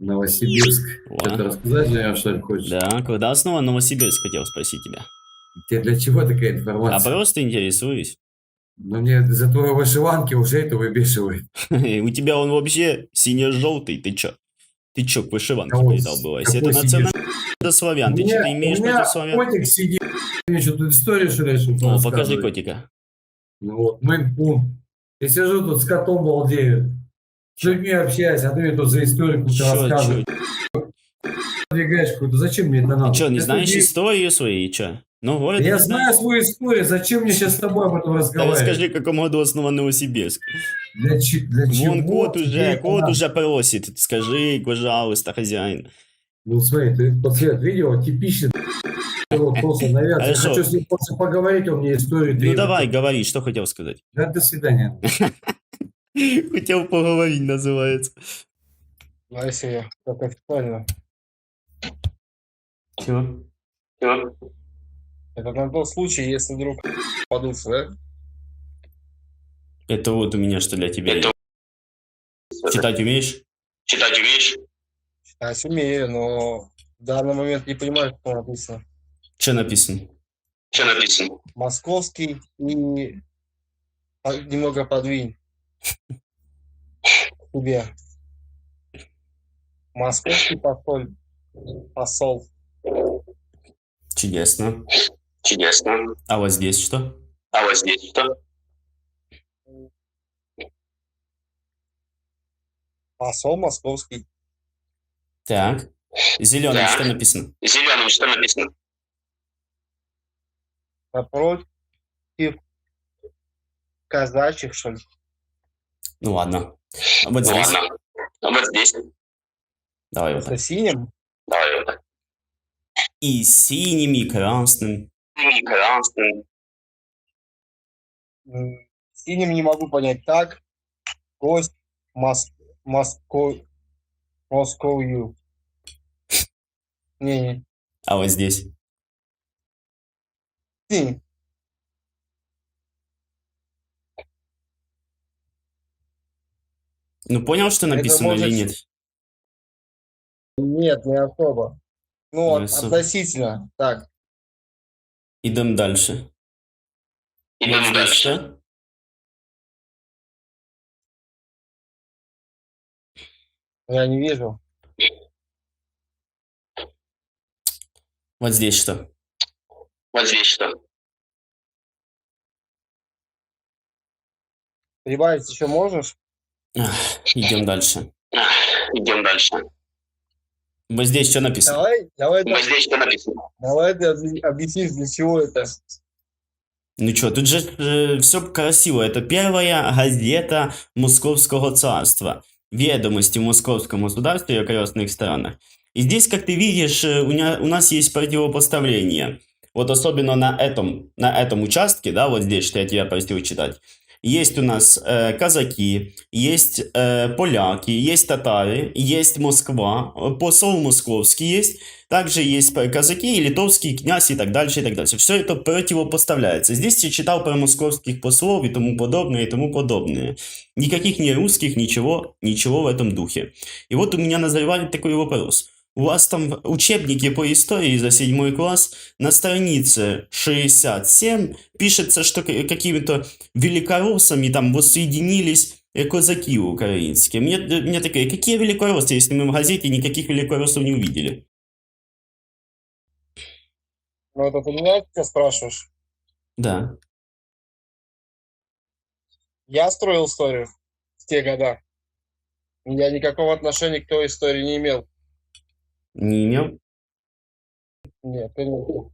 Новосибирск. О. Что-то рассказать мне, что ли, хочешь? Да, когда основан Новосибирск, хотел спросить тебя. Тебе для чего такая А информация? просто интересуюсь. Ну, мне за твоей вышиванки уже это выбешивает. У тебя он вообще сине-желтый, ты чё? Ты чё, к вышиванке А придолбывайся? Это национальный до славян. Ты У меня- что-то имеешь у меня против славян? котик сидит. Мне что, тут историю, что ли, О, покажи котика. Ну вот, мэн Я сижу тут с котом балдею. С людьми общаюсь, а ты мне тут за историю Чё, рассказываешь. чё? Двигаешь какую-то. Зачем мне это надо? Ты чё, не Это знаешь историю своей, чё? Ну, говорит, Я знаю свою историю. Зачем мне сейчас с тобой об этом Да разговаривать? расскажи, в каком году основан Новосибирск. Для, че- для чего? Вон кот уже, кот надо? уже просит. Скажи, пожалуйста, хозяин. Ну смотри, ты подсвет видео типичный. Вот просто навязывает. Я хочу с ним просто поговорить, он мне историю Ну давай, говори, что хотел сказать. Да, до свидания. Хотел поговорить, называется. Ну, если как официально. Чего? Это на тот случай, если вдруг подутся, да? Это вот у меня что для тебя есть. Читать умеешь? Читать умеешь? Читать умею, но в данный момент не понимаю, что написано. Что написано? Что написано? Московский и по- немного подвинь тебе. Московский посол. Посол. Чудесно. Чудесно. А вот здесь что? А вот здесь что? Посол московский. Так. Зеленым Так. что написано? Зеленым что написано? Напротив казачьих, что ли? Ну ладно. А вот Ну здесь. ладно. А вот здесь. Давай вот синим. Давай вот. И синим, и красным. И красным. Синим не могу понять. Так. Гость. Мос... Моско... Московью. Не, не. А вот здесь. Синим. Ну понял, что написано может- или нет? Нет, не особо. Ну, Ну, от- если- относительно. Так. Идем дальше. Идем дальше. Я не вижу. Вот здесь что? Вот здесь что? Прибавить еще можешь? Идем дальше. Идем дальше. Вот здесь что написано? Давай, давай, Вот здесь что написано? давай ты объяс- объяснишь, для чего это. Ну что, тут же все красиво. Это первая газета Московского царства. Ведомости в Московском государстве и окрестных странах. И здесь, как ты видишь, э, у, ня- у нас есть противопоставление. Вот особенно на этом, на этом участке, да, вот здесь, что я тебя просил читать. Есть у нас э, казаки, есть э, поляки, есть татары, есть Москва, э, посол московский есть, также есть казаки и литовский князь и так дальше, и так дальше. Все это противопоставляется. Здесь я читал про московских послов и тому подобное, и тому подобное. Никаких не русских, ничего, ничего в этом духе. И вот у меня назревает такой вопрос. У вас там в учебнике по истории за седьмой класс на странице 67 пишется, что какими-то великороссами там воссоединились казаки украинские. Мне, мне такие, какие великороссы, если мы в газете никаких великороссов не увидели? Ну, это ты меня сейчас спрашиваешь? Да. Я строил историю в те года. Я никакого отношения к той истории не имел. Не имел. Нет, не-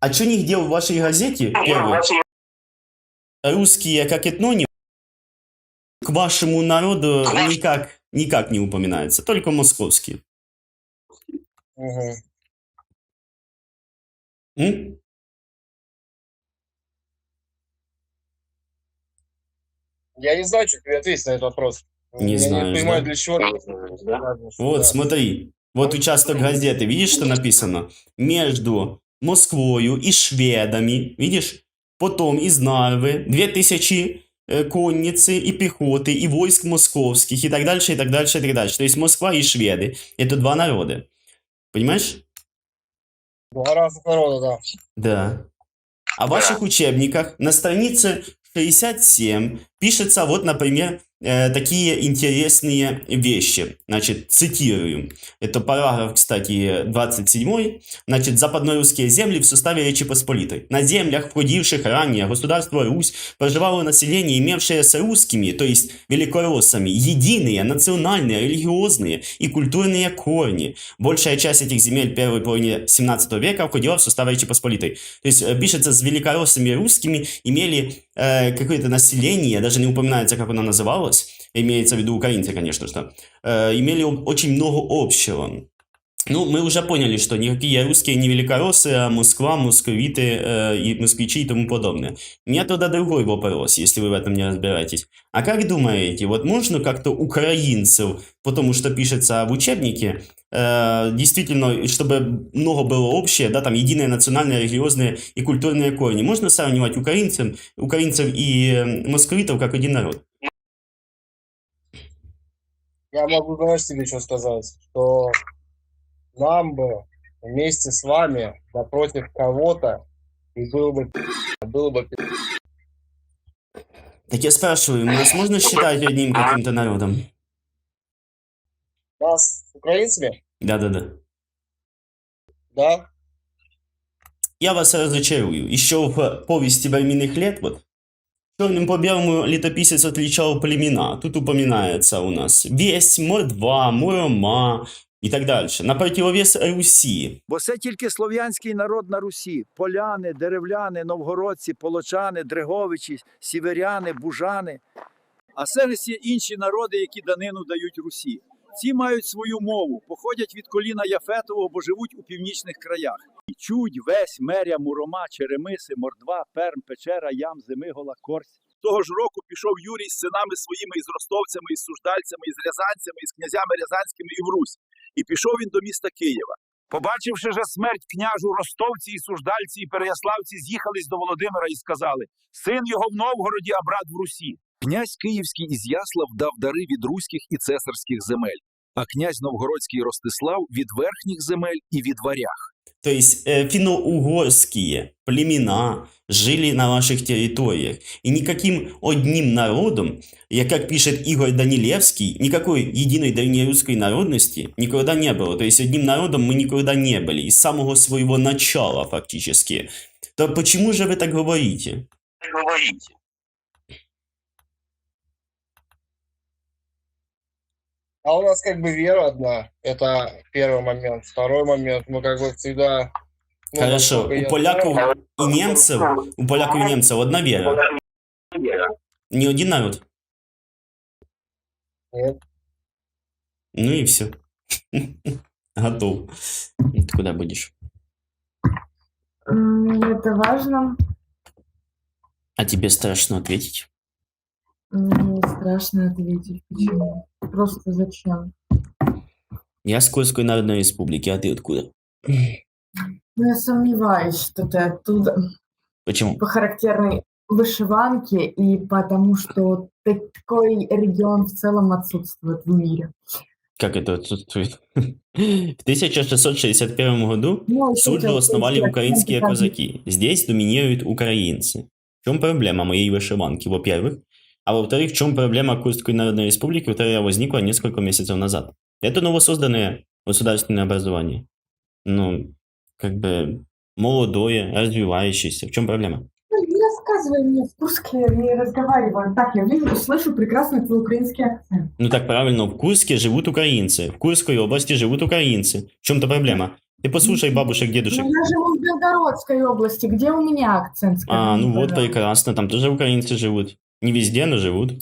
А что нигде в вашей газете, первый, русские как этноним к вашему народу никак, никак не упоминается, только московские. Мгм. М? Я не знаю, что тебе ответить на этот вопрос. Не Я знаешь, не понимаю, да? для чего. Да? Вот, да. смотри, вот участок газеты, видишь, что написано? Между Москвою и шведами, видишь? Потом из Нарвы 2000 э, конницы и пехоты, и войск московских, и так дальше, и так дальше, и так дальше. То есть Москва и шведы – это два народа. Понимаешь? Два разных народа, да. Да. А в ваших учебниках на странице 67 пишется вот, например, э, такие интересные вещи. Значит, цитирую. Это параграф, кстати, 27. Значит, западнорусские земли в составе Речи Посполитой. На землях, входивших ранее государство Русь, проживало население, имевшее с русскими, то есть великороссами, единые национальные, религиозные и культурные корни. Большая часть этих земель первой половине 17 века входила в состав Речи Посполитой. То есть э, пишется с великороссами русскими имели э, какое-то население, даже не упоминается, как оно называлось, имеется в виду украинцы, конечно что, э, имели очень много общего. Ну, мы уже поняли, что никакие русские не великороссы, а Москва, московиты э, и москвичи и тому подобное. Меня тогда другой вопрос, если вы в этом не разбираетесь. А как думаете, вот можно как-то украинцев, потому что пишется в учебнике, э, действительно, чтобы много было общее, да, там единые национальные, религиозные и культурные корни, можно сравнивать украинцев, украинцев и э, московитов как один народ? Я могу, знаешь, тебе что сказать, что нам бы вместе с вами, да против кого-то, и было бы пи***, было бы. Так я спрашиваю, нас можно считать одним каким-то народом? Нас с украинцами, Да-да-да. да, Я вас разочарую. Еще в повести временных лет, вот, черным по белому летописец отличал племена. Тут упоминается у нас Весть, Мордва, Мурома и так дальше. На противовес Руси. Бо це тільки слов'янський народ на Русі: поляни, деревляни, новгородці, полочани, дреговичі, сіверяни, бужани. А це є інші народи, які данину дають Русі. Ці мають свою мову, походять від коліна Яфетового, бо живуть у північних краях. І Чудь, Весь, Меря, Мурома, Черемиси, Мордва, Перм, Печера, Ям, Зимигола, Корсь. Того ж року пішов Юрій з синами своїми, із ростовцями, із суждальцями, із рязанцями, із князями рязанськими і в Русь. І пішов він до міста Києва. Побачивши же смерть княжу, ростовці і суждальці і переяславці з'їхались до Володимира і сказали: Син його в Новгороді, а брат в Русі. Князь Київський із Яслав дав дари від руських і цесарських земель, а князь Новгородський Ростислав від верхніх земель і від варяг. То есть э, финно-угорские племена жили на ваших территориях. И никаким одним народом, я как пишет Игорь Данилевский, никакой единой древнерусской народности никогда не было. То есть одним народом мы никогда не были. И с самого своего начала фактически. То почему же вы так говорите? Говорите. А у нас как бы вера одна, это первый момент. Второй момент, мы как бы всегда... ну, Хорошо, у поляков знаю, и немцев, у поляков и немцев одна вера. Не один народ. Нет. Ну и все. Готов. Ты куда будешь? Это важно. А тебе страшно ответить? Мне страшно ответить. Почему? Просто зачем? Я с Курской Народной Республики, а ты откуда? Ну, я сомневаюсь, что ты оттуда Почему? по характерной вышиванке и потому, что такой регион в целом отсутствует в мире. Как это отсутствует? В 1661 году Ну, сейчас основали украинские казаки. Здесь доминируют украинцы. В чем проблема моей вышиванки, во-первых? А во-вторых, в чем проблема Курской Народной Республики, которая возникла несколько месяцев назад? Это новосозданное государственное образование. Ну, как бы молодое, развивающееся. В чем проблема? Ну, Не рассказывай мне в Курске, не разговаривай. Так, я вижу, слышу прекрасный твой украинский акцент. Ну так правильно, в Курске живут украинцы. В Курской области живут украинцы. В чем-то проблема? Ты послушай бабушек, дедушек. Ну, я живу в Белгородской области, где у меня акцент? А, ну вот прекрасно, там тоже украинцы живут. Не везде, но живут.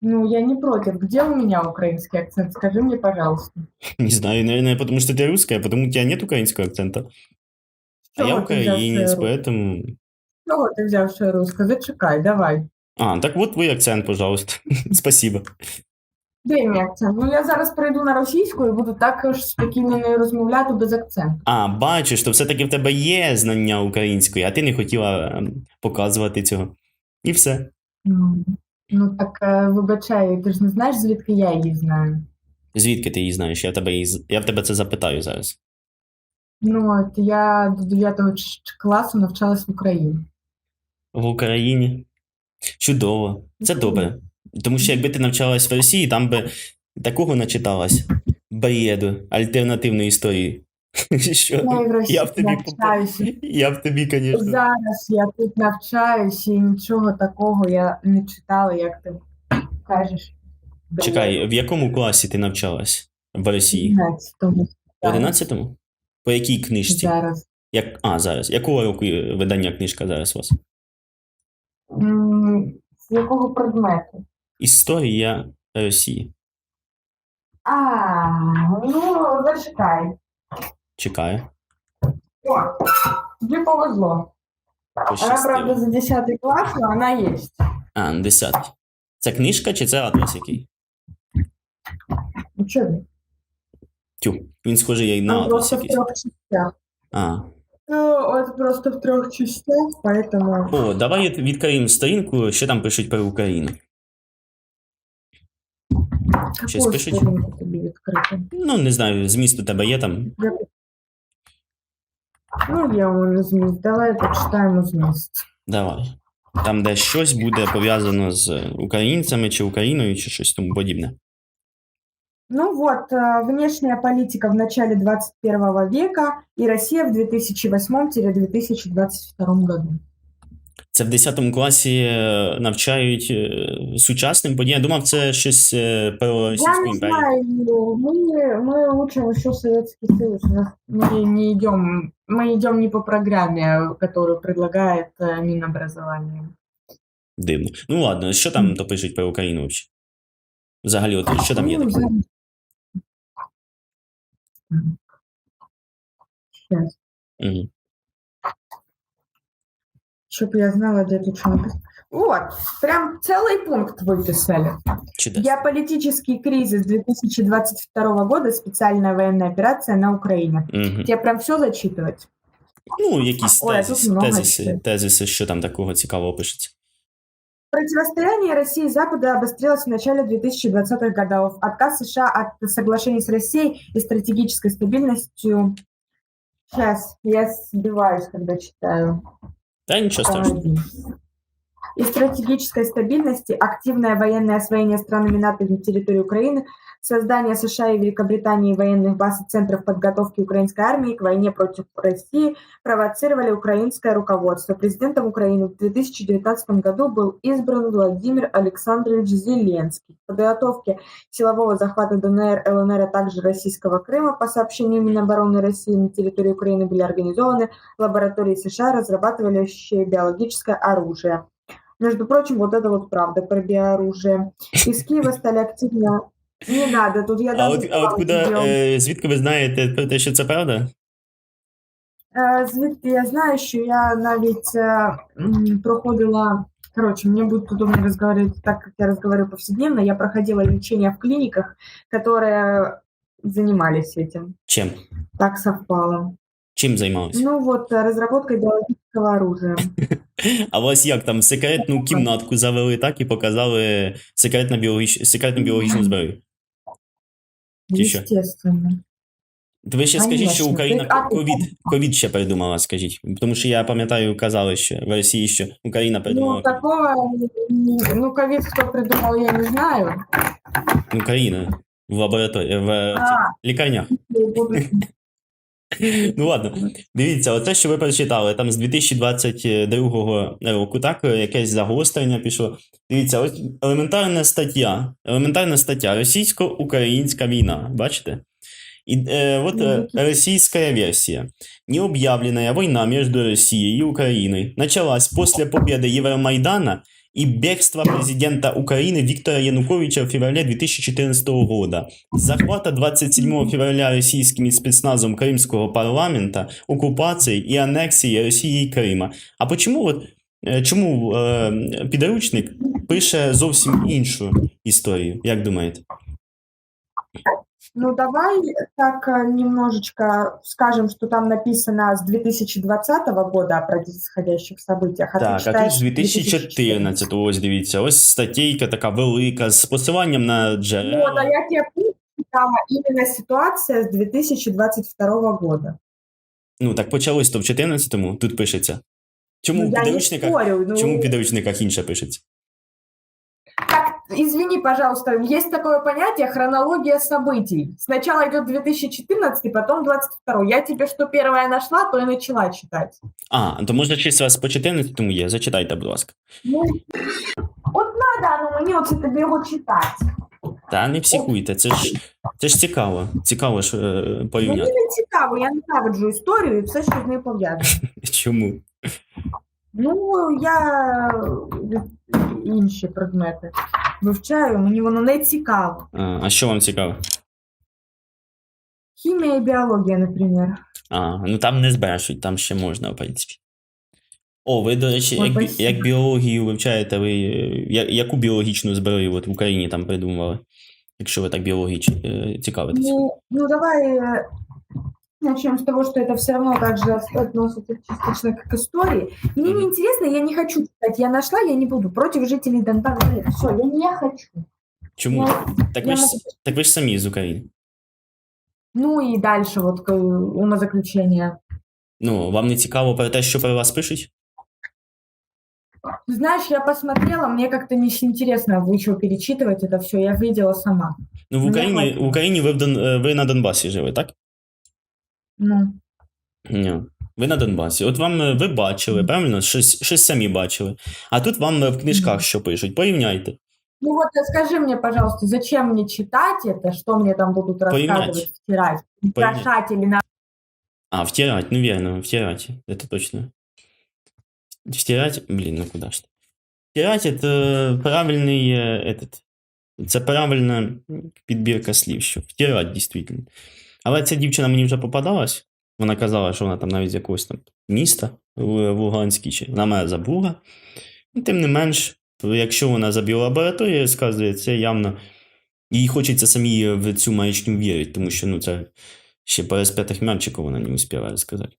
Ну, я не против. Где у меня украинский акцент? Скажи мне, пожалуйста. Не знаю, наверное, потому что ты русская, потому у тебя нет украинского акцента. А я Чего ты взял, украинец, что я поэтому... Чого ти взяв, що я руська? Зачекай, давай. А, так вот твой акцент, пожалуйста. Спасибо. Де мій акцент? Ну я зараз перейду на російську і буду також спокійно нею розмовляти без акценту. А, бачу, що все-таки в тебе є знання української, а ти не хотіла ем, показувати цього. І все. Ну, ну так е, вибачай, ти ж не знаєш, звідки я її знаю. Звідки ти її знаєш? Я тебе, її я в тебе це запитаю зараз. Ну от я до 9 ч- ч- класу навчалась в Україні. В Україні. Чудово. Це добре. Тому що якби ти навчалась в Росії, там би такого начиталась бреду, альтернативної історії. Що? Я в тобі навчаюся. Я б тобі, звісно. Зараз я тут навчаюся і нічого такого я не читала, як ти кажеш. Чекай, в якому класі ти навчалась в Росії? 11-му. В 11-му? По якій книжці? Зараз. Як... А, зараз. Якого року видання книжка зараз у вас? З якого предмету? Історія Росії. А, ну, зачекай. Чекаю. О, тобі повезло. Вона, правда, за 10 клас, але вона є. А, 10. Це книжка чи це адрес який? Ну. Тю, він схожий як на в якийсь. А. Ну, от просто в трьох частях, поэтому... О, давай від- відкриємо сторінку, що там пишуть про Україну. Щось пишуть? тобі відкрити? Ну, не знаю, зміст у тебе є там. Ну, є у мене зміст. Давай почитаємо зміст. Давай. Там, де щось буде пов'язано з українцями чи Україною, чи щось тому подібне. Ну вот, э, внешняя политика в начале 21 века и Россия в 2008-2022 году. Це в 10 класі е, навчають е, сучасним подіям. Я думав, це щось е, про Я Російську не імперію. знаю, мы, мы учим еще Советский Союз. У нас- Мы не идем, мы идем не по программе, которую предлагает э, Минобразование. Дивно. Ну ладно, що там то пишуть про Україну взагалі? Взагалі, от що там є Ну, таке? за- Сейчас, Угу. чтоб я знала, где тут что написано. Вот, прям целый пункт выписали. Чудесно. Геополитический кризис 2022 года, специальная военная операция на Украине. Угу. Тебе прям все зачитывать? Ну, якісь Ой, а тут тезиси, много тезиси, чого. тезиси, що там такого цікавого пишеться. Противостояние России и Запада обострилось в начале 2020-х годов. Отказ США от соглашений с Россией и стратегической стабильностью. Сейчас, я сбиваюсь, когда читаю. Та нічого страшного. И стратегической стабильности, активное военное освоение странами НАТО на территории Украины, создание США и Великобритании военных баз и центров подготовки украинской армии к войне против России провоцировали украинское руководство. Президентом Украины в 2019 году был избран Владимир Александрович Зеленский. В подготовке силового захвата ДНР, ЛНР, а также российского Крыма, по сообщению Минобороны России, на территории Украины были организованы лаборатории США, разрабатывающие биологическое оружие. Между прочим, вот это вот правда про биоружие. Из Киева стали активно... Не надо, тут я А даже от, а план откуда, сделала. е, звідки ви знаєте про те, що це правда? Е, Звідки я знаю, що я навіть е, м, проходила... Короче, мне будет удобно разговаривать так, как я разговариваю повседневно. Я проходила лечение в клиниках, которые занимались этим. Чим? Так совпало. Чим займалися? Ну вот, э, разработкой биологического оружия. А вас як там секретну кімнатку завели так і показали секретну, біологіч... секретну біологічну зброю? Естественно. Ви ще скажіть, що Україна ковід, ковід ще придумала, скажіть. Тому що я пам'ятаю, казали, що в Росії, що Україна придумала. Ну, такого... Ну, ковид кто придумал, я не знаю. Україна в лабораторії, в е, А. лікарнях. Ну ладно, дивіться, оте, що ви прочитали, там з 2022 року, так, якесь загострення пішло. Дивіться, ось елементарна стаття. Елементарна стаття. Російсько-українська війна. Бачите? И э, вот э, российская версия. Необъявленная война между Россией и Украиной началась после победы Евромайдана и бегства президента Украины Виктора Януковича в феврале 2014 года, захвата 27 февраля российскими спецназом Крымского парламента, оккупации и аннексии Росії Крима. А почему от, е, чому е, підручник пише зовсім іншу історію? Як думаєте? Ну, давай так э, немножечко скажем, что там написано с 2020 года о происходящих событиях. А ты Так, а тут читаешь з 2014, ось дивіться, ось статейка така велика з посиланням на Вот, а джерела. я тебе читала именно ситуация с 2022 года. Ну, так почалось то в 14-му, тут пишеться. Чому Ну, в я не підручниках? спорю. Ну, Чому в підручниках інше пишеться? Так, извини, пожалуйста, есть такое понятие хронология событий. Сначала идет 2014, потом 22. Я тебе что первое нашла, то и начала читать. А, то може щось у вас по 14-му є. Зачитайте, будь ласка. Ну, вот надо оно мне вот это его читать. Та не психуйте, це ж це ж цікаво. Цікаво ж е, Мені порівняти. не цікаво, я ненавиджу історію і все, що з нею пов'язано. Чому? Ну, я інші предмети вивчаю, мені воно не цікаво. А, а що вам цікаво? Хімія і біологія, наприклад. А, ну там не збрешуть, там ще можна, в принципі. О, ви, до речі, Ой, як, бі- спасибо. як біологію вивчаєте, ви е, я- яку біологічну зброю от в Україні там придумали? Якщо ви так біологічно е, цікавитесь. Ну, ну давай э, начнем с того, что это все равно также относится частично к истории. Мне Мгм. не интересно, я не хочу читать. Я нашла, я не буду. Против жителей Донбасса. Все, я не хочу. Чому? Я- Так я ви, ж, могу- так ви ж самі з України. Ну и дальше вот к- умозаключение. Ну, вам не цікаво про те, що про вас пишуть? Знаешь, я посмотрела, мне как-то не интересно еще перечитывать это все. Я видела сама. Ну, в Ну, Україні, давайте. в Україні ви, в Дон, е, ви на Донбасі живе, так? Ну, Ні. Ви на Донбасі. От вам е, ви бачили, Мгм. правильно? Щось, щось самі бачили. А тут вам е, в книжках Мгм. що пишуть. Порівняйте. ну вот э, скажи мне, пожалуйста, зачем мне читать это? Что мне там будут Понимать. рассказывать, втирать? Понимать. Украшать или на А, втирать, ну верно, втирать. Это точно. Втирать, блин, ну куда ж. ты? Втирать это правильный э, этот. Це правильна підбірка слів, що втирать дійсно. Але ця дівчина мені вже попадалась. Вона казала, що вона там навіть з якогось там міста в Луганській, чи вона мене забула. І тим не менш, якщо вона забіла лабораторію, розказує, це явно їй хочеться самій в цю маячню вірити, тому що ну, це ще перед п'ятих м'ячиків вона не успіла розказати.